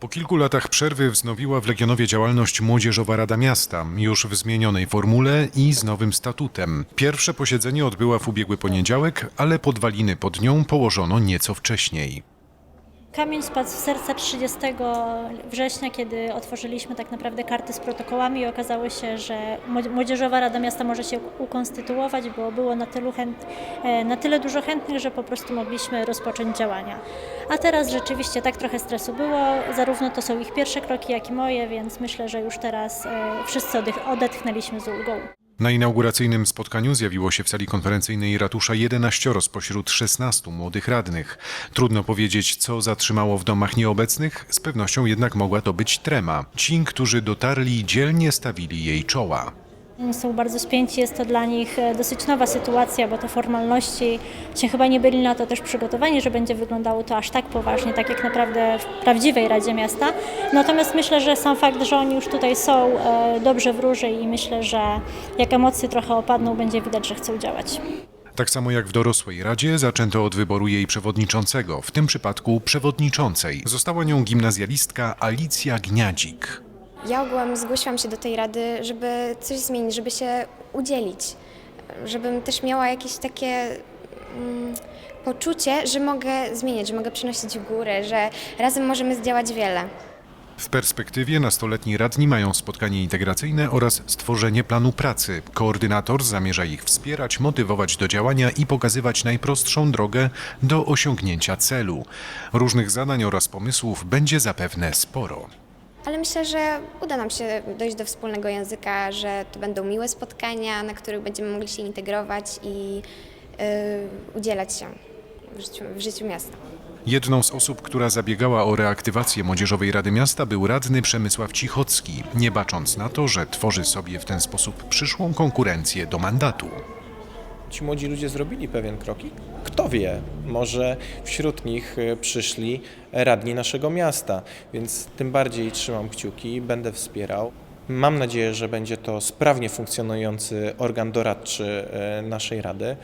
Po kilku latach przerwy wznowiła w Legionowie działalność Młodzieżowa Rada Miasta, już w zmienionej formule i z nowym statutem. Pierwsze posiedzenie odbyła w ubiegły poniedziałek, ale podwaliny pod nią położono nieco wcześniej. Kamień spadł w serce 30 września, kiedy otworzyliśmy tak naprawdę karty z protokołami i okazało się, że Młodzi- Młodzieżowa Rada Miasta może się ukonstytuować, bo było na, tylu chęt, e, na tyle dużo chętnych, że po prostu mogliśmy rozpocząć działania. A teraz rzeczywiście tak trochę stresu było, zarówno to są ich pierwsze kroki, jak i moje, więc myślę, że już teraz e, wszyscy odetchnęliśmy z ulgą. Na inauguracyjnym spotkaniu zjawiło się w sali konferencyjnej ratusza 11 spośród 16 młodych radnych. Trudno powiedzieć, co zatrzymało w domach nieobecnych, z pewnością jednak mogła to być trema. Ci, którzy dotarli, dzielnie stawili jej czoła. Oni Są bardzo spięci, jest to dla nich e, dosyć nowa sytuacja, bo to formalności się chyba nie byli na to też przygotowani, że będzie wyglądało to aż tak poważnie, tak jak naprawdę w prawdziwej Radzie Miasta. Natomiast myślę, że sam fakt, że oni już tutaj są, e, dobrze wróży i myślę, że jak emocje trochę opadną, będzie widać, że chcą działać. Tak samo jak w dorosłej radzie zaczęto od wyboru jej przewodniczącego, w tym przypadku przewodniczącej. Została nią gimnazjalistka Alicja Gniadzik. Ja ogółem zgłosiłam się do tej rady, żeby coś zmienić, żeby się udzielić, żebym też miała jakieś takie mm, poczucie, że mogę zmieniać, że mogę przynosić górę, że razem możemy zdziałać wiele. W perspektywie nastoletni radni mają spotkanie integracyjne oraz stworzenie planu pracy. Koordynator zamierza ich wspierać, motywować do działania i pokazywać najprostszą drogę do osiągnięcia celu. Różnych zadań oraz pomysłów będzie zapewne sporo. Ale myślę, że uda nam się dojść do wspólnego języka, że to będą miłe spotkania, na których będziemy mogli się integrować i y, udzielać się w życiu, w życiu miasta. Jedną z osób, która zabiegała o reaktywację Młodzieżowej Rady Miasta był radny Przemysław Cichocki, nie bacząc na to, że tworzy sobie w ten sposób przyszłą konkurencję do mandatu. Ci młodzi ludzie zrobili pewien krok i kto wie, może wśród nich e, przyszli radni naszego miasta, więc tym bardziej trzymam kciuki, będę wspierał. Mam nadzieję, że będzie to sprawnie funkcjonujący organ doradczy e, naszej Rady.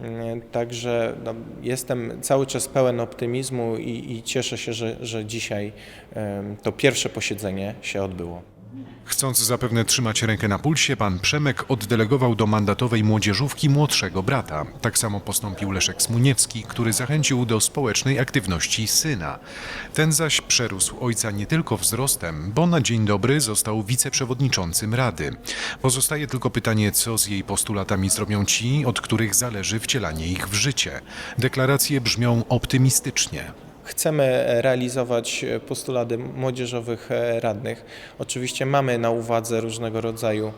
Mm, Także no, jestem cały czas pełen optymizmu i, i cieszę się, że, że dzisiaj to pierwsze posiedzenie się odbyło. Chcąc zapewne trzymać rękę na pulsie, pan Przemek oddelegował do mandatowej młodzieżówki młodszego brata. Tak samo postąpił Leszek Smuniewski, który zachęcił do społecznej aktywności syna. Ten zaś przerósł ojca nie tylko wzrostem, bo na dzień dobry został wiceprzewodniczącym Rady. Pozostaje tylko pytanie, co z jej postulatami zrobią ci, od których zależy wcielanie ich w życie. Deklaracje brzmią optymistycznie. Chcemy realizować postulaty młodzieżowych e, radnych. Oczywiście mamy na uwadze różnego rodzaju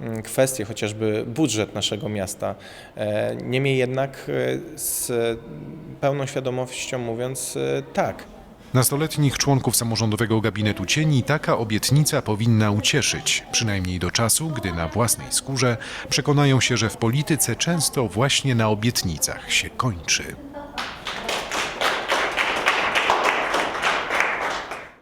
mm, kwestie, chociażby budżet naszego miasta. E, Niemniej jednak e, z pełną świadomością mówiąc tak, Nastoletnich członków samorządowego gabinetu cieni taka obietnica powinna ucieszyć, przynajmniej do czasu, gdy na własnej skórze przekonają się, że w polityce często właśnie na obietnicach się kończy.